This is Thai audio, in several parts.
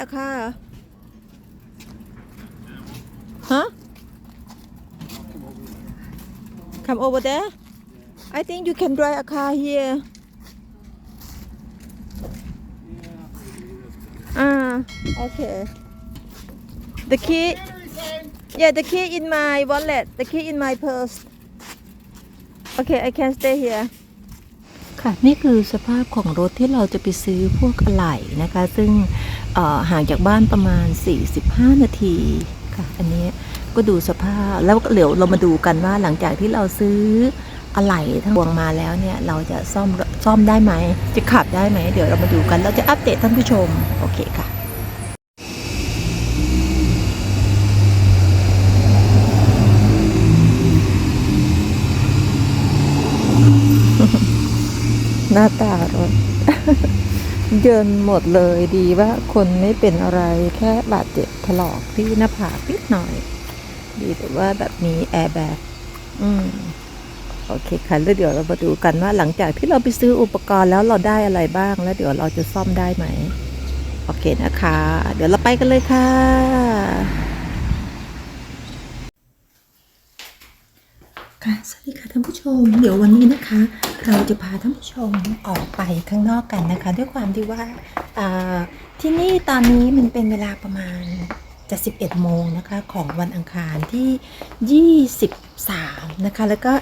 a car huh come over there I think you can drive a car here ah okay the key yeah the key in my wallet the key in my purse okay I can stay here ค่ะ นี่คือสภาพของรถที่เราจะไปซื้อพวกอะไหล่นะคะ ซึ่ง ห่างจากบ้านประมาณ 45 นาทีค่ะ อันนี้ก็ดูสภาพแล้วเดี๋ยวเรามาดูกันว่าหลังจากที่เราซื้ออะไหล่ทั้งพวงมาแล้วเนี่ย เราจะซ่อมซ่อมได้ไหม จะขับได้ไหม เดี๋ยวเรามาดูกัน เราจะอัปเดตท่านผู้ชม โอเคค่ะหน้าตารถ เยินหมดเลยดีว่าคนไม่เป็นอะไรแค่บาดเจ็บถลอกที่หน้าผากนิดหน่อย ดีแต่ว่าแบบมีแอร์แบกอืมโอเคค่ะแล้วเดี๋ยวเรามาดูกันว่าหลังจากที่เราไปซื้ออุปกรณ์แล้วเราได้อะไรบ้าง แล้วเดี๋ยวเราจะซ่อมได้ไหม โอเคนะคะ เดี๋ยวเราไปกันเลยค่ะ ค่ะสวัสดีค่ะท่านผู้ชม เดี๋ยววันนี้นะคะ เราจะพาท่านผู้ชมออกไปข้างนอกกันนะคะ ด้วยความที่ว่าอ่าที่นี่ตอนนี้มันเป็นเวลาประมาณ จะ 11 โมงนะคะของวันอังคารที่ 23 นะคะ แล้วก็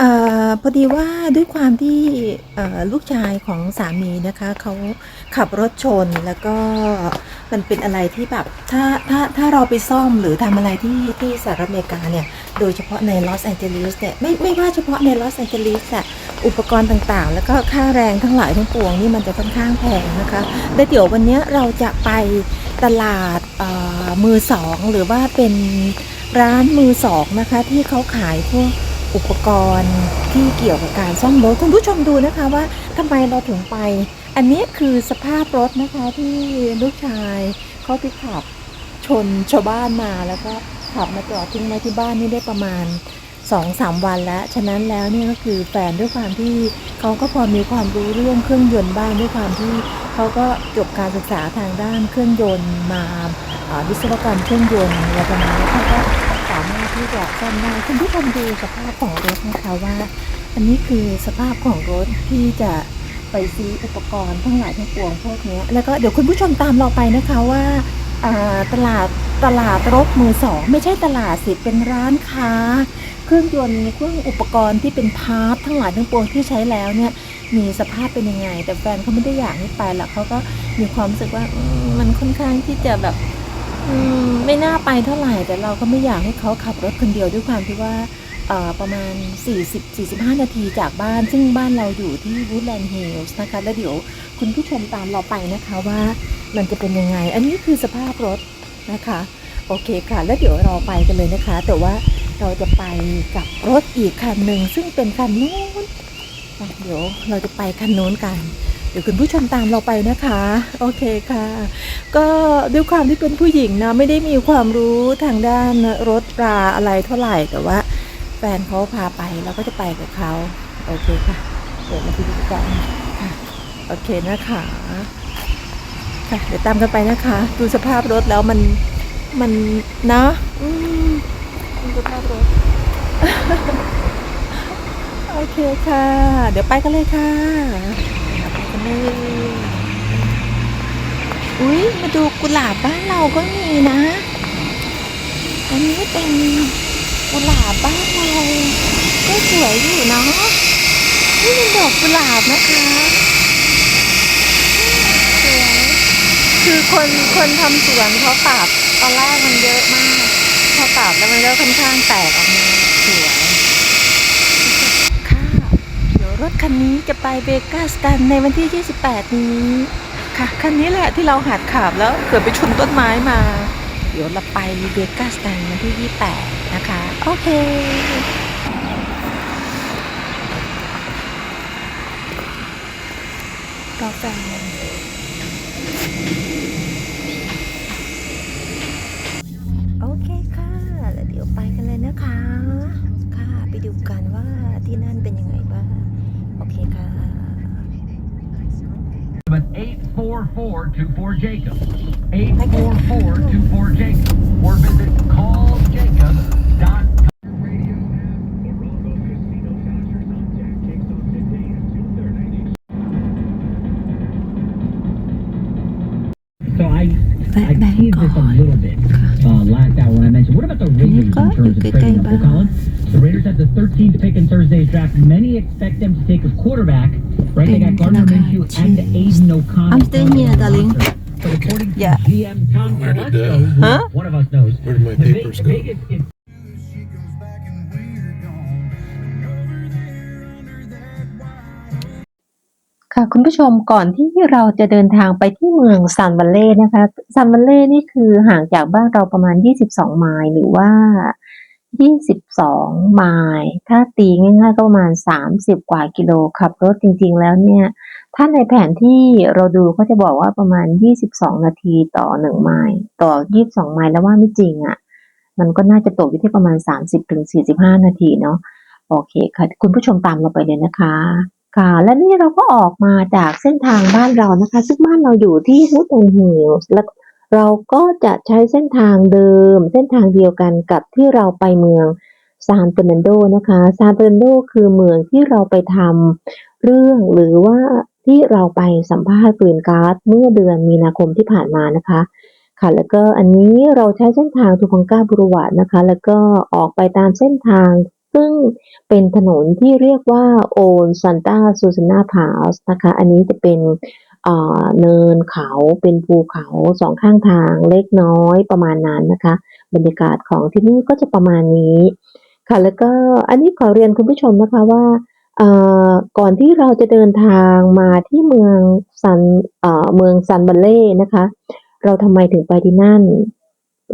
อ่อพอดีว่าด้วยความที่อ่อลูกชายของสามีนะคะเขาขับรถชนแล้วก็มันเป็นอะไรที่แบบถ้าถ้าถ้าเราไปซ่อมหรือทำอะไรที่ที่สหรัฐอเมริกาเนี่ย โดยเฉพาะในลอสแอนเจลิสเนี่ยไม่ไม่ว่าเฉพาะในลอสแอนเจลิสอะ อุปกรณ์ต่างๆ แล้วก็ค่าแรงทั้งหลายทั้งปวงนี่มันจะค่อนข้างแพงนะคะและเดี๋ยววันนี้เราจะไปตลาดมือสองหรือว่าเป็นร้านมือสองนะคะที่เขาขายพวกอุปกรณ์ที่เกี่ยวกับการซ่อมรถคุณผู้ชมดูนะคะว่าทำไมเราถึงไป อันนี้คือสภาพรถนะคะที่ลูกชายเขาไปขับชนชาวบ้านมาแล้วก็ขับมาจอดทิ้งไว้ที่บ้านนี่ได้ประมาณ สองสามวันแล้ว ฉะนั้นแล้วเนี่ยก็คือแฟนด้วยความที่เขาก็พอมีความรู้เรื่องเครื่องยนต์บ้างด้วยความที่เขาก็จบการศึกษาทางด้านเครื่องยนต์มาอ่าวิศวกรรมเครื่องยนต์อะไรประมาณนี้เขาก็สามารถที่จะซ่อมได้คุณผู้ชมดูสภาพของรถนะคะว่า อันนี้คือสภาพของรถที่จะไปซื้ออุปกรณ์ทั้งหลายทั้งปวงพวกนี้แล้วก็เดี๋ยวคุณผู้ชมตามเราไปนะคะว่าอ่าตลาดตลาดรถมือสองไม่ใช่ตลาดสิเป็นร้านค้า เครื่องยนต์เครื่องอุปกรณ์ที่เป็นพาร์ททั้งหลายทั้งปวงที่ใช้แล้วเนี่ยมีสภาพเป็นยังไง แต่แฟนเขาไม่ได้อยากให้ไปหรอกเขาก็มีความรู้สึกว่ามันค่อนข้างที่จะแบบไม่น่าไปเท่าไหร่แต่เราก็ไม่อยากให้เขาขับรถคนเดียวด้วยความที่ว่าประมาณ 40-45 นาทีจากบ้าน ซึ่งบ้านเราอยู่ที่ Woodland Hills นะคะ แล้วเดี๋ยวคุณผู้ชมตามเราไปนะคะว่ามันจะเป็นยังไง อันนี้คือสภาพรถนะคะ โอเคค่ะ แล้วเดี๋ยวเราไปกันเลยนะคะ แต่ว่า เราจะไปกับรถอีกคันหนึ่งซึ่งเป็นคันนู้นอะเดี๋ยวเราจะไปคันนู้นกัน เดี๋ยวคุณผู้ชมตามเราไปนะคะ โอเคค่ะ ก็ด้วยความที่เป็นผู้หญิงนะไม่ได้มีความรู้ทางด้านรถราอะไรเท่าไหร่แต่ว่า แฟนเขาพาไปเราก็จะไปกับเขาโอเคค่ะเดี๋ยวเราดูกันค่ะโอเคนะคะค่ะเดี๋ยวตามกันไปนะคะ ดูสภาพรถแล้วมันมันนะอืม ดูภาพรถโอเคค่ะ เดี๋ยวไปกันเลยค่ะไปกันเลยอุ้ยมาดูกุหลาบบ้านเราก็มีนะ อันนี้เป็นกุหลาบบ้านเราก็สวยอยู่เนาะนี่เป็นดอกกุหลาบนะคะสวยคือคนคนทำสวนเขาปราบตอนแรกมันเยอะมาก พอปราบแล้วมันก็ค่อนข้างแตกออกมาสวยค่ะเดี๋ยวรถคันนี้จะไปเบกัสกันในวันที่ 28 นี้ ค่ะคันนี้แหละที่เราหัดขับแล้วเกิดไปชนต้นไม้มา เดี๋ยวเราไปเบกัสกันวันที่ 28 นะคะ โอเครอแฟ ค่ะไปดูกันว่าที่นั่นเป็นยังไงบ้าง โอเคค่ะ But 844-24 Jacob. 844-24 Jacob. Or visit calljacob.com. Radio app or Rollico Casino Dodgers on deck kicks off today at 2:30. So I, I Back- teased this a back little bit uh, have the 13th pick in Thursday's draft. Many expect them to take a quarterback. Right, they got Gardner Minshew and Aiden O'Connell. I'm staying here, darling. But according to Yeah. GM Tom Where did, Telesco, uh, who Huh? one of us knows, Where did my the Ve- papers go? Vegas is She comes back and we're gone. And over there under that white ค่ะคุณผู้ชมก่อนที่เราจะเดินทางไปที่เมืองซานบัลเล่นะคะซานบัลเล่นี่คือห่างจากบ้านเราประมาณ 22 ไมล์หรือว่า 22ไมล์ถ้าตีง่ายๆก็ประมาณ30กว่ากิโลขับรถจริงๆแล้วเนี่ย ถ้าในแผนที่เราดูก็จะบอกว่าประมาณ22นาทีต่อ1ไมล์ต่อ22ไมล์แล้วว่าไม่จริงอะ่ะ มันก็น่าจะตกอยู่ที่ประมาณ30ถึง45นาทีเนาะโอเคค่ะ คุณผู้ชมตามเราไปเลยนะคะ ค่ะ และนี่เราก็ออกมาจากเส้นทางบ้านเรานะคะ ซึ่งบ้านเราอยู่ที่ฮูดแอนด์ฮิลส์และ เราก็จะใช้เส้นทางเดิม เส้นทางเดียวกันกับที่เราไปเมืองซานเฟรนันโดนะคะซานเฟรนันโดคือเมืองที่เราไปทำเรื่องหรือว่าที่เราไปสัมภาษณ์กรีนการ์ดเมื่อเดือนมีนาคมที่ผ่านมานะคะ ค่ะแล้วก็อันนี้เราใช้เส้นทางทูพังกาบุรวัตนะคะ แล้วก็ออกไปตามเส้นทาง ซึ่งเป็นถนนที่เรียกว่าโอนซันตาซูซานาพาสนะคะ อันนี้จะเป็น เนินเขาเป็นภูเขาสองข้างทางเล็กน้อยประมาณนั้นนะคะ บรรยากาศของที่นี่ก็จะประมาณนี้ ค่ะแล้วก็อันนี้ขอเรียนคุณผู้ชมนะคะว่าก่อนที่เราจะเดินทางมาที่เมืองซันเมืองซันบัลเล่นะคะ เราทำไมถึงไปที่นั่น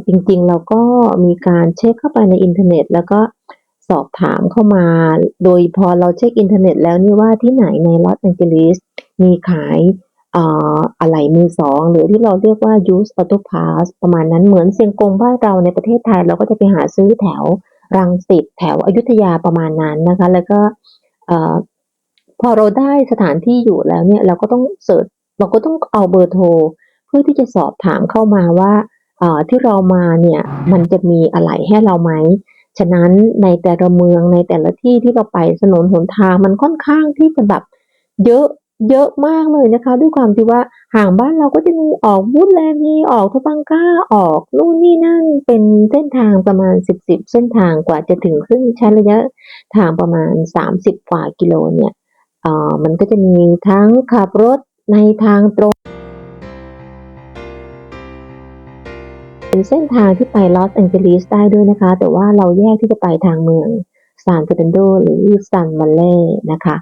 จริงๆเราก็มีการเช็คเข้าไปในอินเทอร์เน็ต แล้วก็สอบถามเข้ามา โดยพอเราเช็คอินเทอร์เน็ตแล้วนี่ว่าที่ไหนในลอสแองเจลิสมีขาย อะไหล่มือสองหรือที่เราเรียกว่า use auto parts ประมาณนั้นเหมือนเซียงกงบ้านเราในประเทศไทย เราก็จะไปหาซื้อแถวรังสิตแถวอยุธยาประมาณนั้นนะคะ แล้วก็พอเราได้สถานที่อยู่แล้วเนี่ยเราก็ต้องเสิร์ชเราก็ต้องเอาเบอร์โทร เพื่อที่จะสอบถามเข้ามาว่าที่เรามาเนี่ยมันจะมีอะไรให้เราไหมฉะนั้นในแต่ละเมืองในแต่ละที่ที่เราไปถนนหนทางมันค่อนข้างที่จะแบบเยอะ เยอะมากเลยนะคะ ด้วยความที่ว่าห่างบ้านเราก็จะมีออกบูธแลนด์มีออกทุบังก้าออกนู่นนี่นั่นเป็นเส้นทางประมาณสิบสิบเส้นทางกว่าจะถึงซึ่งใช้ระยะทางประมาณสามสิบกว่ากิโลเนี่ยเอ่อมันก็จะมีทั้งขับรถในทางตรง เป็นเส้นทางที่ไปลอสแองเจลิสได้ด้วยนะคะ แต่ว่าเราแยกที่จะไปทางเมืองซานเฟรนโดหรือซันบัลเล่นะคะ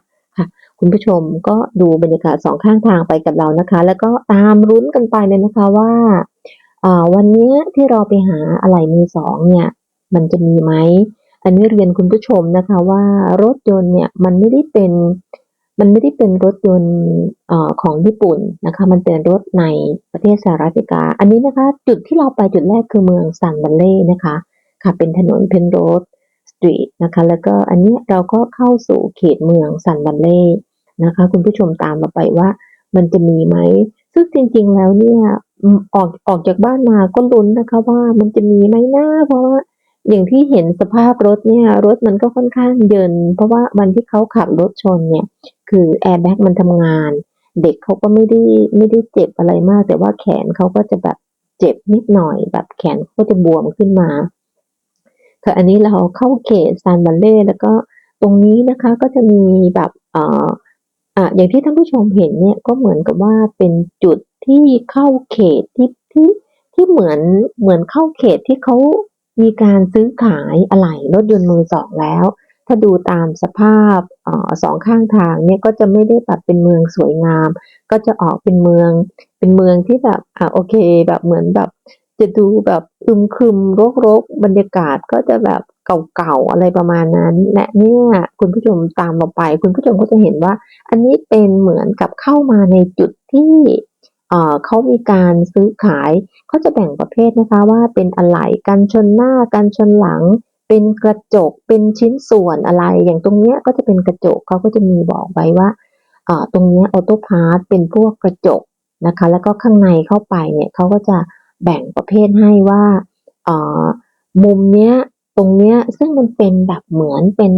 คุณผู้ชมก็ดูบรรยากาศสองข้างทางไปกับเรานะคะ แล้วก็ตามรุ้นกันไปเลยนะคะว่าวันนี้ที่เราไปหาอะไหล่มือสองเนี่ย มันจะมีไหมอันนี้เรียนคุณผู้ชมนะคะว่ารถยนต์เนี่ยมันไม่ได้เป็น มันไม่ได้เป็นรถยนต์ของญี่ปุ่นนะคะ มันเป็นรถในประเทศสหรัฐอเมริกา อันนี้นะคะจุดที่เราไปจุดแรกคือเมืองซันบัลเล่นะคะ ค่ะเป็นถนนเพนโรดสตรีทนะคะ แล้วก็อันนี้เราก็เข้าสู่เขตเมืองซันบัลเล่ นะคะ คุณผู้ชมตามมาไปว่า มันจะมีไหม ซึ่งจริงๆแล้วเนี่ยออกออกจากบ้านมาก็ลุ้นนะคะว่ามันจะมีไหมนะเพราะว่าอย่างที่เห็นสภาพรถเนี่ย รถมันก็ค่อนข้างเยิน เพราะว่าวันที่เขาขับรถชนเนี่ย คือแอร์แบ็กมันทำงาน เด็กเขาก็ไม่ได้ไม่ได้เจ็บอะไรมาก แต่ว่าแขนเขาก็จะแบบเจ็บนิดหน่อย แบบแขนเขาก็จะบวมขึ้นมาค่ะอันนี้เราเข้าเขตซานบัลเล่แล้วก็ตรงนี้นะคะก็จะมีแบบเอ่อ อะอย่างที่ท่านผู้ชมเห็นเนี่ยก็เหมือนกับว่าเป็นจุดที่เข้าเขตที่ที่ที่เหมือนเหมือนเข้าเขตที่เขามีการซื้อขายอะไหล่รถยนต์มือสองแล้ว ถ้าดูตามสภาพอ่อสองข้างทางเนี่ยก็จะไม่ได้แบบเป็นเมืองสวยงาม ก็จะออกเป็นเมือง เป็นเมืองที่แบบอะโอเคแบบเหมือนแบบ จะดูแบบอึมครึมรกๆบรรยากาศก็จะแบบ เก่าๆอะไรประมาณนั้น และเนี่ยคุณผู้ชมตามเราไป คุณผู้ชมก็จะเห็นว่า อันนี้เป็นเหมือนกับเข้ามาในจุดที่เขามีการซื้อขายเขาจะแบ่งประเภทนะคะว่าเป็นอะไหล่กันชนหน้ากันชนหลัง เป็นกระจกเป็นชิ้นส่วนอะไร อย่างตรงเนี้ยก็จะเป็นกระจกเขาก็จะมีบอกไว้ว่าตรงเนี้ยออโต้พาร์ทเป็นพวกกระจกนะคะ แล้วก็ข้างในเข้าไปเนี่ยเขาก็จะแบ่งประเภทให้ว่ามุมเนี้ย ตรงเนี้ยซึ่งมันเป็นแบบเหมือนเป็น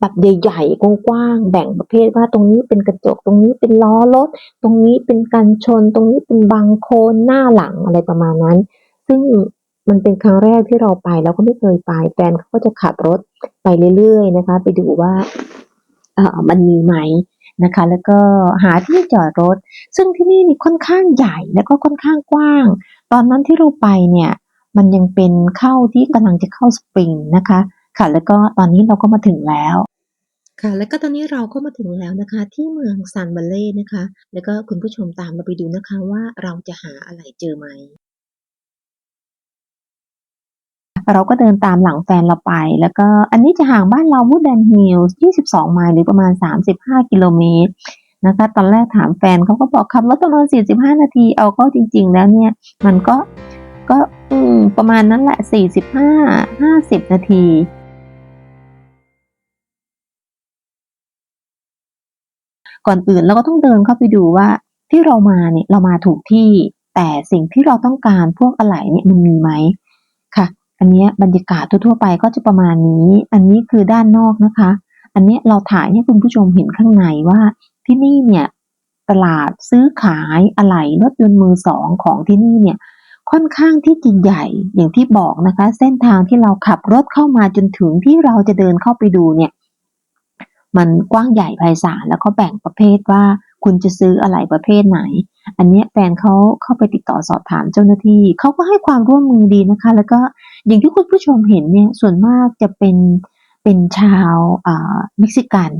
แบบใหญ่ๆกว้างๆแบ่งประเภทว่าตรงนี้เป็นกระจกตรงนี้เป็นล้อรถ ตรงนี้เป็นกันชน ตรงนี้เป็นบังโคนหน้าหลังอะไรประมาณนั้น ซึ่งมันเป็นครั้งแรกที่เราไปแล้วก็ไม่เคยไปแฟนเขาก็จะขับรถไปเรื่อยๆนะคะ ไปดูว่าเออมันมีไหมนะคะ แล้วก็หาที่จอดรถ ซึ่งที่นี่นี่ค่อนข้างใหญ่แล้วก็ค่อนข้างกว้าง ตอนนั้นที่เราไปเนี่ย มันยังเป็นเข้าที่กำลังจะเข้าสปริงนะคะ ค่ะ แล้วก็ตอนนี้เราก็มาถึงแล้ว ค่ะ แล้วก็ตอนนี้เราก็มาถึงแล้วนะคะ ที่เมืองซานบัลเล่นะคะ แล้วก็คุณผู้ชมตามเราไปดูนะคะว่าเราจะหาอะไรเจอไหมเราก็เดินตามหลังแฟนเราไป แล้วก็อันนี้จะห่างบ้านเราวูดแดนฮิลส์22 ไมล์หรือประมาณ 35 กิโลเมตรนะคะ ตอนแรกถามแฟนเขาก็บอกขับรถประมาณ 45 นาที เอาเข้าจริง ๆ แล้วเนี่ย มันก็ ก็ประมาณนั้นแหละ 45 50 นาทีก่อนอื่นเราก็ต้องเดินเข้าไปดูว่าที่เรามาเนี่ยเรามาถูกที่ แต่สิ่งที่เราต้องการพวกอะไหล่เนี่ยมันมีไหมค่ะ อันนี้บรรยากาศทั่วๆไปก็จะประมาณนี้ อันนี้คือด้านนอกนะคะ อันนี้เราถ่ายให้คุณผู้ชมเห็นข้างในว่าที่นี่เนี่ยตลาดซื้อขายอะไหล่รถยนต์มือสองของที่นี่เนี่ย ค่อนข้างที่จะใหญ่อย่างที่บอกนะคะ เส้นทางที่เราขับรถเข้ามาจนถึงที่เราจะเดินเข้าไปดูเนี่ย มันกว้างใหญ่ไพศาลแล้วก็แบ่งประเภทว่าคุณจะซื้ออะไรประเภทไหน อันเนี้ยแฟนเขาเข้าไปติดต่อสอบถามเจ้าหน้าที่ เขาก็ให้ความร่วมมือดีนะคะ แล้วก็อย่างที่คุณผู้ชมเห็นเนี่ย ส่วนมากจะเป็นเป็นชาวอ่าเม็กซิกัน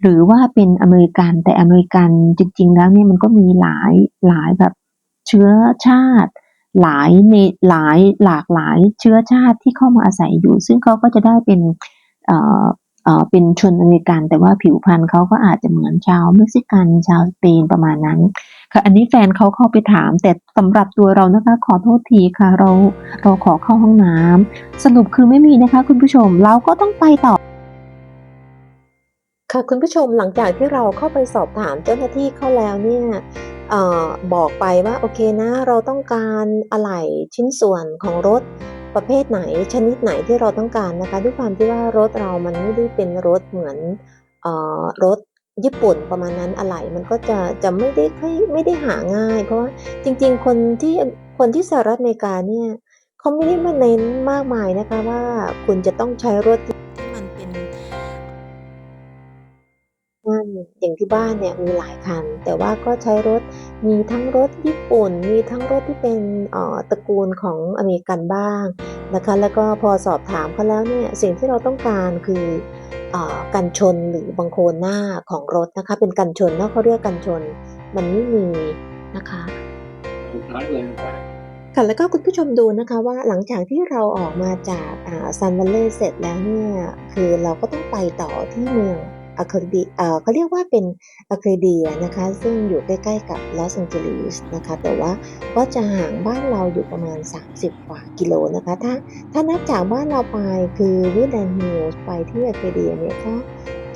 หรือว่าเป็นอเมริกัน แต่อเมริกันจริงๆ แล้วเนี่ยมันก็มีหลายหลายแบบเชื้อชาติ หลายในหลายหลากหลายเชื้อชาติที่เข้ามาอาศัยอยู่ ซึ่งเขาก็จะได้เป็นเอ่อเอ่อเป็นชนอเมริกัน แต่ว่าผิวพรรณเขาก็อาจจะเหมือนชาวเม็กซิกันชาวสเปนประมาณนั้นค่ะอันนี้แฟนเขาเข้าไปถาม แต่สำหรับตัวเรานะคะขอโทษทีค่ะ เราเราขอเข้าห้องน้ำสรุปคือไม่มีนะคะ คุณผู้ชมเราก็ต้องไปต่อค่ะคุณผู้ชมหลังจากที่เราเข้าไปสอบถามเจ้าหน้าที่เข้าแล้วเนี่ย ออบอกไปว่าโอเคนะเราต้องการอะไหล่ชิ้นส่วนของรถประเภทไหนชนิดไหนที่เราต้องการนะคะ ด้วยความที่ว่ารถเรามันไม่ได้เป็นรถเหมือนออรถญี่ปุ่นประมาณนั้นอะไหล่มันก็จะจะไม่ได้ไม่ได้หาง่าย เพราะว่าจริงๆ คนที่คนที่สหรัฐอเมริกาเนี่ยเขาไม่ได้มาเน้นมากมายนะคะว่าคุณจะต้องใช้รถ อย่างที่บ้านเนี่ยมีหลายคัน แต่ว่าก็ใช้รถมีทั้งรถญี่ปุ่น มีทั้งรถที่เป็นเอ่อตระกูลของอเมริกันบ้างนะคะ แล้วก็พอสอบถามเขาแล้วเนี่ยสิ่งที่เราต้องการคือเออกันชนหรือบังโคลนหน้าของรถนะคะ เป็นกันชนเนาะเขาเรียกกันชน มันไม่มีนะคะค่ะแล้วก็คุณผู้ชมดูนะคะว่าหลังจากที่เราออกมาจากซันวัลเล่เสร็จแล้วเนี่ย คือเราก็ต้องไปต่อที่เมือง อะคาดีเอ่อเขาเรียกว่าเป็นอะคาเดียนะคะ ซึ่งอยู่ใกล้ๆกับลอสแองเจลิสนะคะ แต่ว่าก็จะห่างบ้านเราอยู่ประมาณ 30 กว่ากิโลนะคะ ถ้าถ้านับจากบ้านเราไปคือวิลแลนฮิลส์ไปที่อะคาเดียเนี่ยก็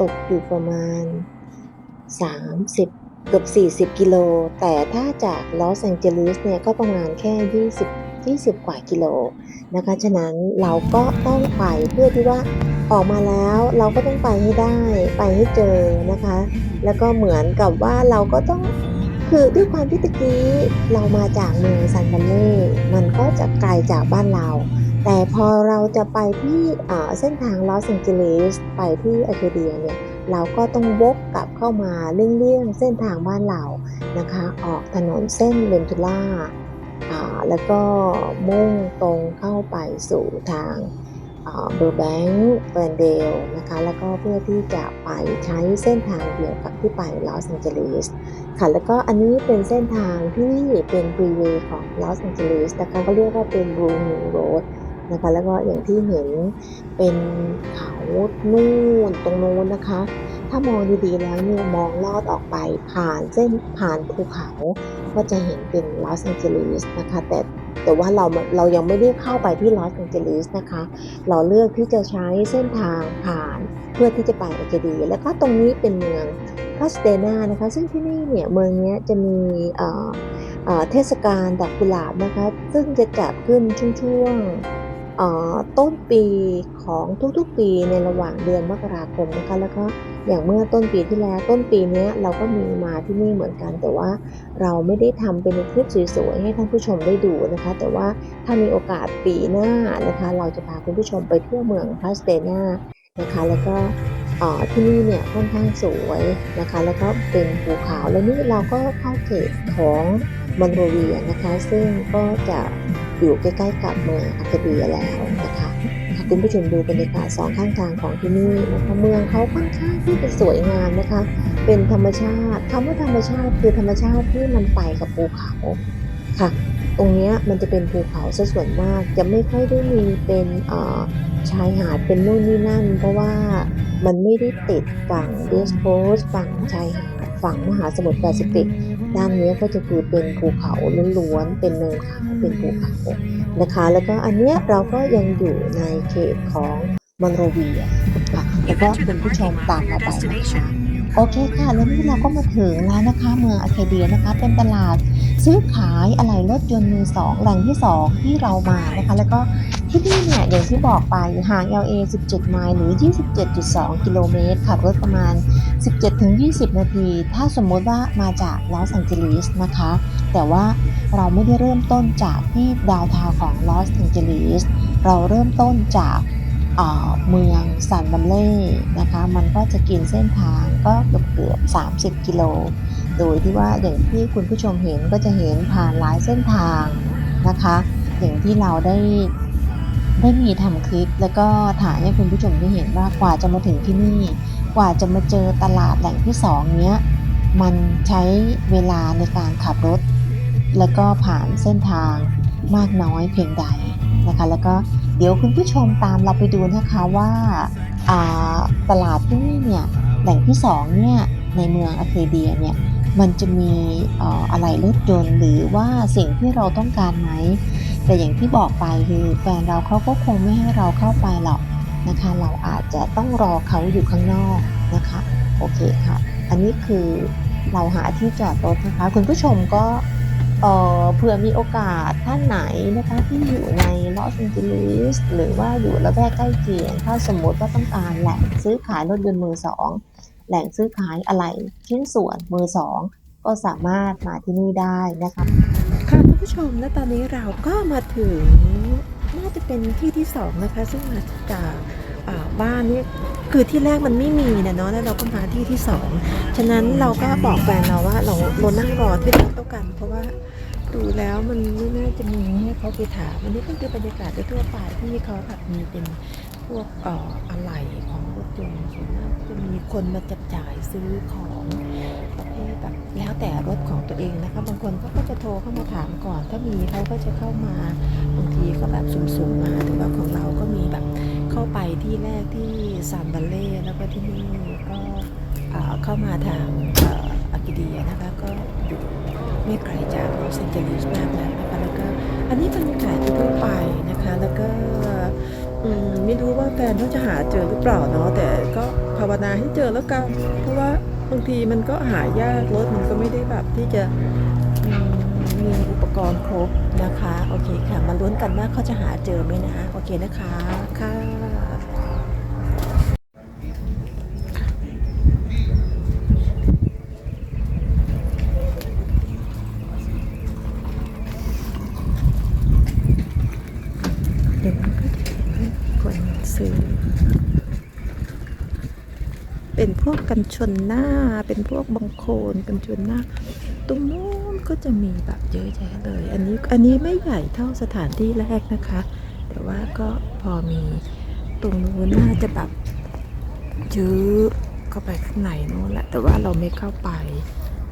ตกอยู่ประมาณ 30 เกือบ 40 กิโล แต่ถ้าจากลอสแองเจลิสเนี่ยก็ประมาณแค่ 20 20 กว่ากิโลนะคะ ฉะนั้นเราก็ต้องไปเพื่อที่ว่าออกมาแล้วเราก็ต้องไปให้ได้ไปให้เจอนะคะ แล้วก็เหมือนกับว่าเราก็ต้องคือด้วยความที่ตะกี้เรามาจากเมืองซันบันเล่มันก็จะไกลจากบ้านเรา แต่พอเราจะไปที่เส้นทางลอสแองเจลิสไปที่อาเคเดียเนี่ยเราก็ต้องวกกลับเข้ามาเลี่ยงๆเส้นทางบ้านเรานะคะ ออกถนนเส้นเลนทูล่า แล้วก็มุ่งตรงเข้าไปสู่ทางเบอร์แบงค์แวนเดลนะคะแล้วก็เพื่อที่จะไปใช้เส้นทางเดียวกับที่ไปลอสแองเจลิสค่ะแล้วก็อันนี้เป็นเส้นทางที่เป็นฟรีเวย์ของลอสแองเจลิสนะคะก็เรียกว่าเป็น Blue Hill Road นะคะแล้วก็อย่างที่เห็นเป็นเขานู่นตรงโน้นนะคะ ถ้ามองดีๆแล้วเนี่ยมองลอดออกไปผ่านเส้นผ่านภูเขา ก็จะเห็นเป็นลอสแองเจลิสนะคะแต่แต่ว่าเราเรายังไม่ได้เข้าไปที่ลอสแองเจลิสนะคะ เราเลือกที่จะใช้เส้นทางผ่านเพื่อที่จะไปอาเกดี แล้วก็ตรงนี้เป็นเมืองพาสเตนานะคะ ซึ่งที่นี่เนี่ยเมืองนี้จะมีเเเทศกาลดอกกุหลาบนะคะ ซึ่งจะจัดขึ้นช่วงต้นปีของทุกๆปีในระหว่างเดือนมกราคมนะคะแล้วก็ อย่างเมื่อต้นปีที่แล้วต้นปีนี้เราก็มีมาที่นี่เหมือนกัน แต่ว่าเราไม่ได้ทำเป็นคลิปสวยๆให้ท่านผู้ชมได้ดูนะคะ แต่ว่าถ้ามีโอกาสปีหน้านะคะ เราจะพาคุณผู้ชมไปเที่ยวเมืองพาสเตนานะคะ แล้วก็ที่นี่เนี่ยค่อนข้างสวยนะคะ แล้วก็เป็นภูเขาแล้วนี่เราก็เข้าเขตของมอนโรเวียนะคะ ซึ่งก็จะอยู่ใกล้ๆกับเมืองอาคาเดียแล้วนะคะ คุณผู้ชมดูบรรยากาศสองข้างทางของที่นี่นะคะเมืองเขาค่อนข้างที่จะสวยงามนะคะ เป็นธรรมชาติคำว่าธรรมชาติคือธรรมชาติที่มันไปกับภูเขาค่ะ ตรงนี้มันจะเป็นภูเขาซะส่วนมากจะไม่ค่อยได้มีเป็นชายหาดเป็นนู่นนี่นั่น เพราะว่ามันไม่ได้ติดฝั่งเดสโพสฝั่งชายหาดฝั่งมหาสมุทรแปซิฟิก ด้านนี้ก็จะคือเป็นภูเขาล้วนๆเป็นเนินเขาเป็นภูเขานะคะ แล้วก็อันเนี้ยเราก็ยังอยู่ในเขตของมอนโรเวียค่ะแล้วก็คุณผู้ชมตามมาไปนะคะโอเคค่ะ แล้วนี่เราก็มาถึงแล้วนะคะ เมืองอาเคเดียนะคะ เป็นตลาด ซื้อขายอะไหล่รถยนต์มือสองแหล่งที่ 2 ที่เรามานะคะ แล้วก็ที่นี่เนี่ยอย่างที่บอกไปห่าง LA 17 ไมล์หรือ 27.2 กิโลเมตรขับรถประมาณ 17-20 นาที ถ้าสมมติว่ามาจากลอสแอนเจลิสนะคะ แต่ว่าเราไม่ได้เริ่มต้นจากที่ดาวทาวของลอสแอนเจลิสเราเริ่มต้นจากเมืองซันบัลเล่นะคะ มันก็จะกินเส้นทางก็เกือบเกือบ 30 กิโล โดยที่ว่าอย่างที่คุณผู้ชมเห็นก็จะเห็นผ่านหลายเส้นทางนะคะ อย่างที่เราได้ได้มีทำคลิป แล้วก็ถ่ายให้คุณผู้ชมได้เห็นว่ากว่าจะมาถึงที่นี่ กว่าจะมาเจอตลาดแหล่งที่สองเนี้ยมันใช้เวลาในการขับรถ แล้วก็ผ่านเส้นทางมากน้อยเพียงใดนะคะ แล้วก็เดี๋ยวคุณผู้ชมตามเราไปดูนะคะว่าาตลาดที่นี่เนี่ยแหล่งที่สองเนี่ยในเมืองอาเคเดียเนี่ย มันจะมีอะไรรถยนต์หรือว่าสิ่งที่เราต้องการไหม แต่อย่างที่บอกไปคือแฟนเราเขาก็คงไม่ให้เราเข้าไปหรอกนะคะ เราอาจจะต้องรอเขาอยู่ข้างนอกนะคะ โอเคค่ะ อันนี้คือเราหาที่จอดรถนะคะ คุณผู้ชมก็เเผื่อมีโอกาสท่านไหนนะคะที่อยู่ในลอสแอนเจลิสหรือว่าอยู่ละแวกใกล้เคียงถ้าสมมติว่าต้องการแหล่งซื้อขายรถยนต์มือสอง แหล่งซื้อขายอะไหล่ชิ้นส่วนมือสองก็สามารถมาที่นี่ได้นะคะค่ะท่านผู้ชมและตอนนี้เราก็มาถึงน่าจะเป็นที่ที่สองนะคะซึ่งมาจากบ้านนี่คือที่แรกมันไม่มีนะเนาะแล้วเราก็มาที่ที่สองฉะนั้นเราก็บอกแฟนเราว่าเราเรานั่งรอที่รถแล้วกันเพราะว่าดูแล้วมันไม่น่าจะมีให้เขาไปถามอันนี้ก็คือบรรยากาศทั่วไปที่เขาแบบมีเป็น พวกอออะไหล่ของรถยนต์ส่วนมากจะมีคนมาจับจ่ายซื้อของประเภทแบบแล้วแต่รถของตัวเองนะคะ บางคนเขาก็จะโทรเข้ามาถามก่อน ถ้ามีเขาก็จะเข้ามาบางทีก็แบบสุ่มๆมาแต่ว่าของเราก็มีแบบเข้าไปที่แรกที่ซานบัลเล่แล้วก็ที่นี่ก็เข้ามาทางอากิดีนะคะก็อยู่ไม่ไกลจากลอสแอนเจลิสมากนักนะคะแล้วก็อันนี้บรรยากาศทั่วไปนะคะแล้วก็ อืมไม่รู้ว่าแฟนเขาจะหาเจอหรือเปล่าเนาะแต่ก็ภาวนาให้เจอแล้วกัน เพราะว่าบางทีมันก็หายากรถมันก็ไม่ได้แบบที่จะมมีอุปกรณ์ครบนะคะ โอเคค่ะ มาลุ้นกันว่าเขาจะหาเจอไหมนะโอเคนะคะ ค่ะ เดี๋ยวมันก็จะเห็นคนซื้อันชนหน้าเป็นพวกบังโคลนกันชนหน้า ตรงนู้นก็จะมีแบบเยอะแยะเลย อันนี้อันนี้ไม่ใหญ่เท่าสถานที่แรกนะคะ แต่ว่าก็พอมีตรงนู้นน่าจะแบบเยอะเข้าไปข้างในนู้นแหละแต่ว่าเราไม่เข้าไป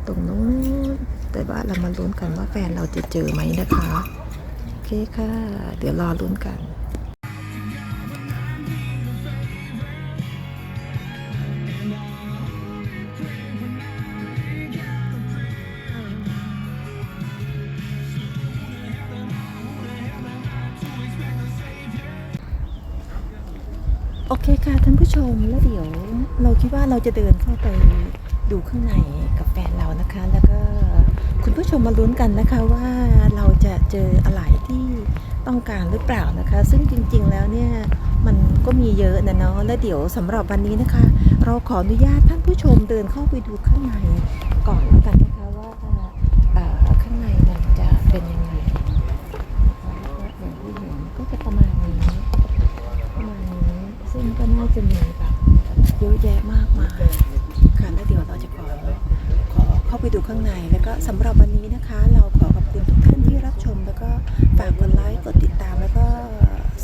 ตรงนู้นแต่ว่าเรามาลุ้นกันว่าแฟนเราจะเจอไหมนะคะ โอเคค่ะ เดี๋ยวรอลุ้นกัน เคค่ะท่านผู้ชมแล้วเดี๋ยวเราคิดว่าเราจะเดินเข้าไปดูข้างในกับแฟนเรานะคะ แล้วก็คุณผู้ชมมาลุ้นกันนะคะว่าเราจะเจออะไรที่ต้องการหรือเปล่านะคะ ซึ่งจริงๆแล้วเนี่ยมันก็มีเยอะนะเนาะและเดี๋ยวสำหรับวันนี้นะคะ เราขออนุญาตท่านผู้ชมเดินเข้าไปดูข้างในก่อนแล้วกัน ไปแล้วก็สำหรับวันนี้นะคะ เราขอขอบคุณทุกท่านที่รับชม แล้วก็ฝากกดไลค์กดติดตามแล้วก็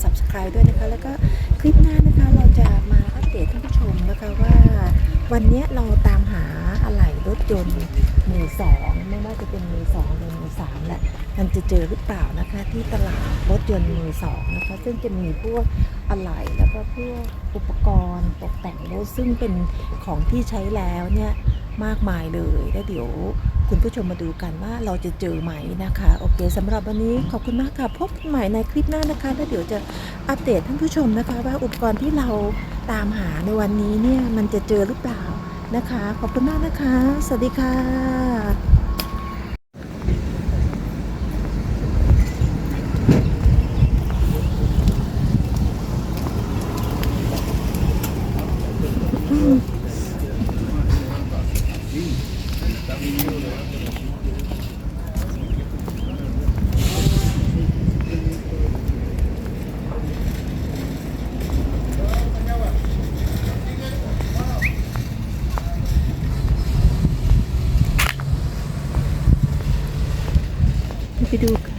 subscribe ด้วยนะคะ แล้วก็คลิปหน้านะคะเราจะมาอัปเดตท่านผู้ชมนะคะว่าวันนี้เราตามหาอะไหล่รถยนต์มือสองไม่ว่าจะเป็นมือสองหรือมือสามแหละมันจะเจอหรือเปล่านะคะ ที่ตลาดรถยนต์มือสองนะคะ ซึ่งจะมีพวกอะไหล่แล้วก็พวกอุปกรณ์ตกแต่งรถซึ่งเป็นของที่ใช้แล้วเนี่ยมากมายเลยแล้วเดี๋ยว คุณผู้ชมมาดูกันว่าเราจะเจอไหมนะคะ โอเคสำหรับวันนี้ขอบคุณมากค่ะ พบกันใหม่ในคลิปหน้านะคะ แล้วเดี๋ยวจะอัปเดตท่านผู้ชมนะคะ ว่าอุปกรณ์ที่เราตามหาในวันนี้เนี่ยมันจะเจอหรือเปล่านะคะ ขอบคุณมากนะคะ สวัสดีค่ะ ไปดูกัน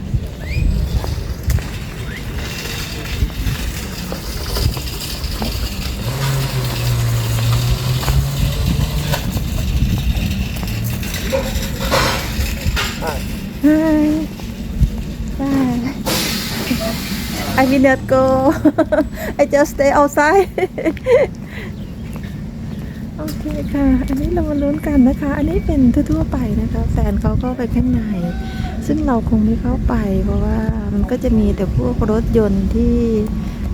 ฮ Hi Bye I will not go I just stay outside โอเคค่ะ อันนี้เรามาลุ้นกันนะคะ อันนี้เป็นทั่วๆไปนะคะ แฟนเขาก็ไปข้างใน ซึ่งเราคงไม่เข้าไป เพราะว่ามันก็จะมีแต่พวกรถยนต์ที่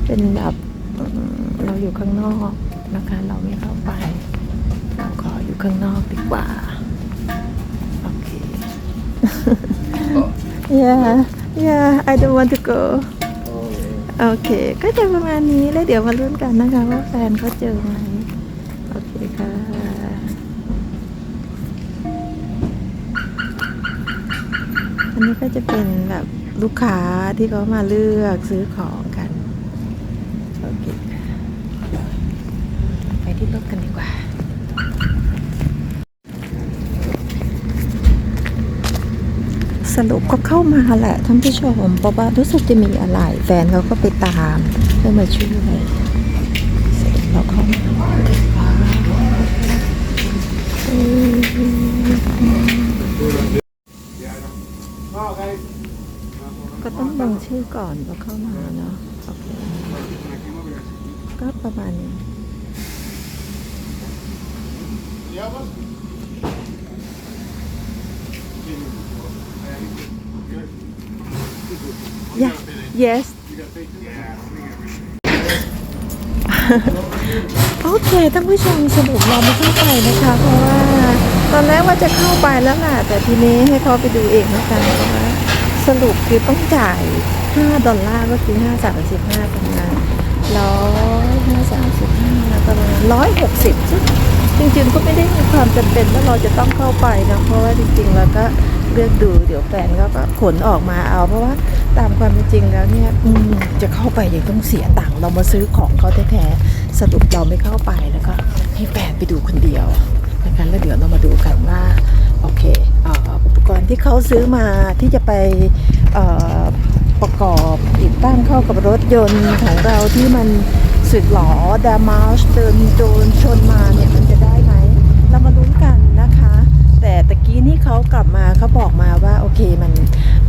เป็นแบบเอ่อเราอยู่ข้างนอกนะคะ เราไม่เข้าไปเราขออยู่ข้างนอกดีกว่า โอเค yeah yeah I don't want to go โอเค ก็จะประมาณนี้แล้วเดี๋ยวมาลุ้นกันนะคะ ว่าแฟนเขาเจอไหมโอเคค่ะอันนี้ก็จะเป็นแบบลูกค้าที่เขามาเลือกซื้อของกัน โอเคค่ะไปที่รถกันดีกว่า ส รุปก็เข้ามาแหละท่านผู้ชมเพราะว่ารู้สึกจะมีอะไรแฟนเขาก็ไปตามเพื่อมาช่วยสรุปเราเขาก็ต้องลงชื่อก่อนว่าเข้ามาเนาะโอเคก็ประมาณนี้ Yeah. Yes. โอเคท่านผู้ชมสรุปเราไม่เข้าไปนะคะ เพราะว่าตอนแรกว่าจะเข้าไปแล้วแหละแต่ทีนี้ให้เขาไปดูเองแล้วกันเพราะว่าสรุปคือต้องจ่าย 5 ดอลลาร์ก็คือ 5 35ประมาณร้อยห้าสามสิบห้าประมาณร้อยหกสิบจริงๆก็ไม่ได้มีความจำเป็นว่าเราจะต้องเข้าไปนะเพราะว่าจริงๆเราก็ เลือกดูเดี๋ยวแฟนเขาก็ขนออกมาเอาเพราะว่าตามความเป็นจริงแล้วเนี่ยอืจะเข้าไปยังต้องเสียตังค์เรามาซื้อของเขาแท้ๆสรุปเราไม่เข้าไปแล้วก็ให้แฟนไปดูคนเดียวนะคะแล้วเดี๋ยวเรามาดูกันว่าโอเคอุปกรณ์ที่เขาซื้อมาที่จะไปประกอบติดตั้งเข้ากับรถยนต์ของเราที่มันสึกหลอดามาชเดินโดนชนมาเนี่ยมันจะได้ไหมเรามาลุ้นกัน แต่ตะกี้นี่เขากลับมาเขาบอกมาว่าโอเคมัน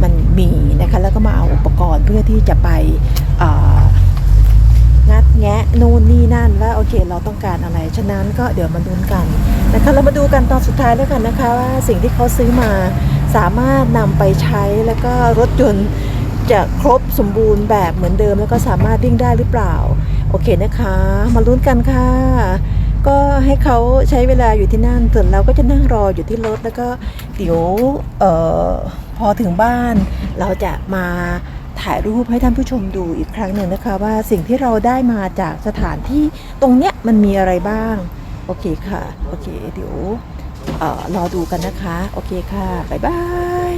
มันมีนะคะแล้วก็มาเอาอุปกรณ์เพื่อที่จะไปงัดแงะนู่นนี่นั่นว่าโอเคเราต้องการอะไร ฉะนั้นก็เดี๋ยวมาลุ้นกันนะคะเรามาดูกันตอนสุดท้ายแล้วกันนะคะว่าสิ่งที่เขาซื้อมาสามารถนำไปใช้แล้วก็รถยนต์จะครบสมบูรณ์แบบเหมือนเดิม แล้วก็สามารถวิ่งได้หรือเปล่า โอเคนะคะ มาลุ้นกันค่ะ ก็ให้เขาใช้เวลาอยู่ที่นั่นส่วนเราก็จะนั่งรออยู่ที่รถแล้วก็เดี๋ยวออพอถึงบ้าน เราจะมาถ่ายรูปให้ท่านผู้ชมดูอีกครั้งหนึ่งนะคะ ว่าสิ่งที่เราได้มาจากสถานที่ตรงเนี้ยมันมีอะไรบ้าง โอเคค่ะ โอเค เดี๋ยวเออรอดูกันนะคะ โอเคค่ะ บ๊ายบาย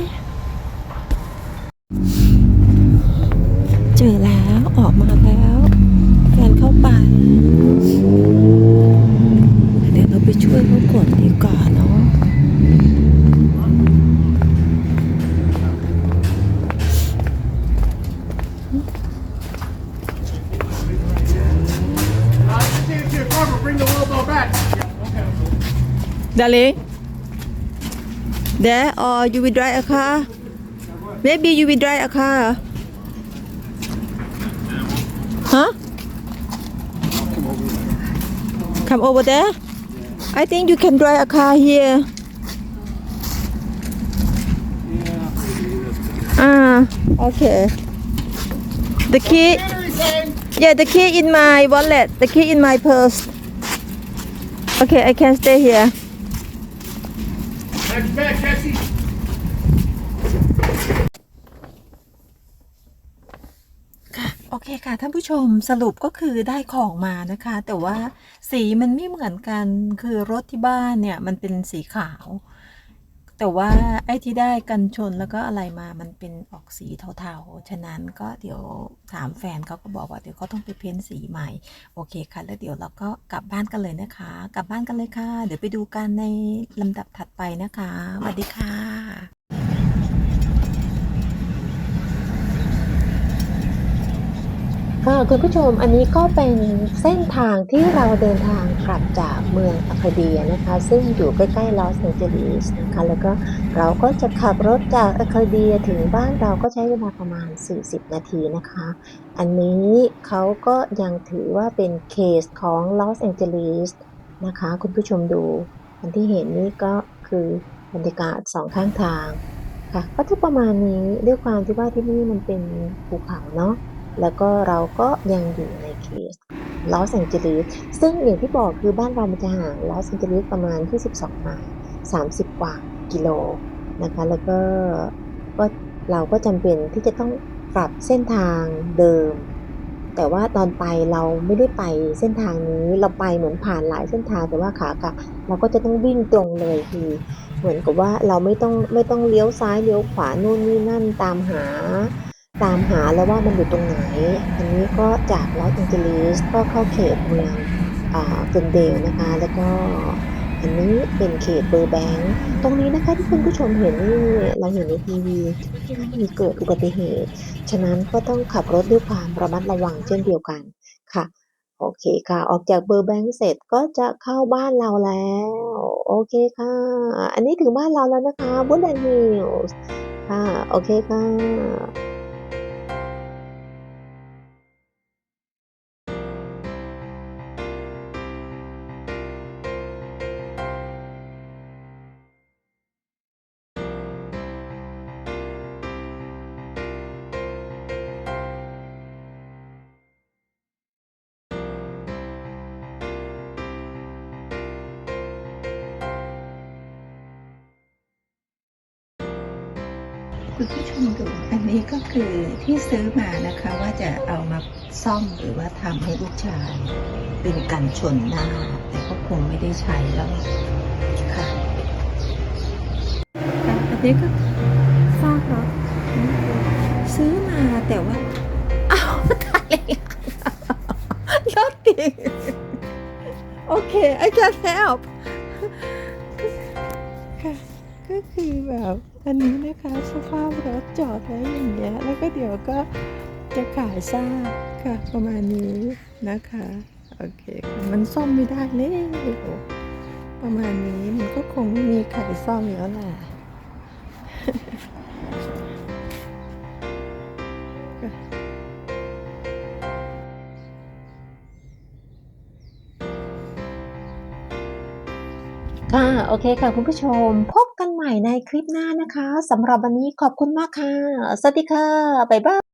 เจอแล้วออกมาแล้วแฟนเข้าไป Darling there or you will drive a car. Maybe you will drive a car huh come over there. I think you can drive a car here. Ah okay. The key yeah the key in my wallet the key in my purse. Okay I can stay here Back, back, Cassie. ค่ะโอเคค่ะท่านผู้ชมสรุปก็คือได้ของมานะคะ แต่ว่าสีมันไม่เหมือนกันคือรถที่บ้านเนี่ย มันเป็นสีขาว แต่ว่าไอ้ที่ได้กันชนแล้วก็อะไรมามันเป็นออกสีเทาๆ ฉะนั้นก็เดี๋ยวถามแฟนเขาก็บอกว่าเดี๋ยวเขาต้องไปเพ้นสีใหม่ โอเคค่ะ แล้วเดี๋ยวเราก็กลับบ้านกันเลยนะคะ กลับบ้านกันเลยค่ะ เดี๋ยวไปดูกันในลำดับถัดไปนะคะสวัสดีค่ะ ค่ะคุณผู้ชมอันนี้ก็เป็นเส้นทางที่เราเดินทางกลับจากเมืองอาคาเดียนะคะ ซึ่งอยู่ใกล้ๆลอสแองเจลิสนะคะแล้วก็เราก็จะขับรถจากอาคาเดียถึงบ้านเราก็ใช้เวลาประมาณ 40 นาทีนะคะ อันนี้เขาก็ยังถือว่าเป็นเคสของลอสแองเจลิสนะคะคุณผู้ชมดู อันที่เห็นนี่ก็คือบรรยากาศสองข้างทางค่ะก็จะประมาณนี้ด้วยความที่ว่าที่นี่มันเป็นภูเขาเนาะ แล้วก็เราก็ยังอยู่ในเขตลอสแองเจลิสซึ่งอย่างที่บอกคือบ้านเรามันจะห่างลอสแองเจลิสประมาณ22ไมล์30 กว่ากิโลนะคะแล้วก็ก็เราก็จำเป็นที่จะต้องปรับเส้นทางเดิม แต่ว่าตอนไปเราไม่ได้ไปเส้นทางนี้เราไปเหมือนผ่านหลายเส้นทางแต่ว่าขากลับเราก็จะต้องวิ่งตรงเลยคือเหมือนกับว่าเราไม่ต้องไม่ต้องเลี้ยวซ้ายเลี้ยวขวานู่นนี่นั่นตามหา ตามหาแล้วว่ามันอยู่ตรงไหน อันนี้ก็จากลอสแองเจลิสก็เข้าเขตเมืองอ่าเฟนเดลนะคะ แล้วก็อันนี้เป็นเขตเบอร์แบงค์ตรงนี้นะคะที่คุณผู้ชมเห็นนี่เราเห็นในทีวีที่ม่มีเกิดอุบัติเหตุ ฉะนั้นก็ต้องขับรถด้วยความระมัดระวังเช่นเดียวกันค่ะโอเคค่ะ ออกจากเบอร์แบงค์เสร็จก็จะเข้าบ้านเราแล้ว โอเคค่ะ อันนี้ถึงบ้านเราแล้วนะคะบุ o แ a นฮิลส์ค่ะ โอเคค่ะ คือที่ซื้อมานะคะว่าจะเอามาซ่อมหรือว่าทำให้ลูกชายเป็นกันชนหน้า แต่ก็คงไม่ได้ใช้แล้วค่ะอันนี้ก็ซากรถซื้อมาแต่ว่าเอ้าวตายแล้วรถติดโอเค I can help ค่ะก็คือแบบ อันนี้นะคะสภาพรถจอดไว้อย่างเงี้ยแล้วก็เดี๋ยวก็จะขายซากค่ะประมาณนี้นะคะโอเคมันซ่อมไม่ได้เลยประมาณนี้มันก็คงไม่มีใครซ่อมแล้วแหละค่ะโอเคค่ะคุณผู้ชมพบ ใหม่ในคลิปหน้านะคะสำหรับวันนี้ขอบคุณมากค่ะ สวัสดีค่ะ บ๊ายบาย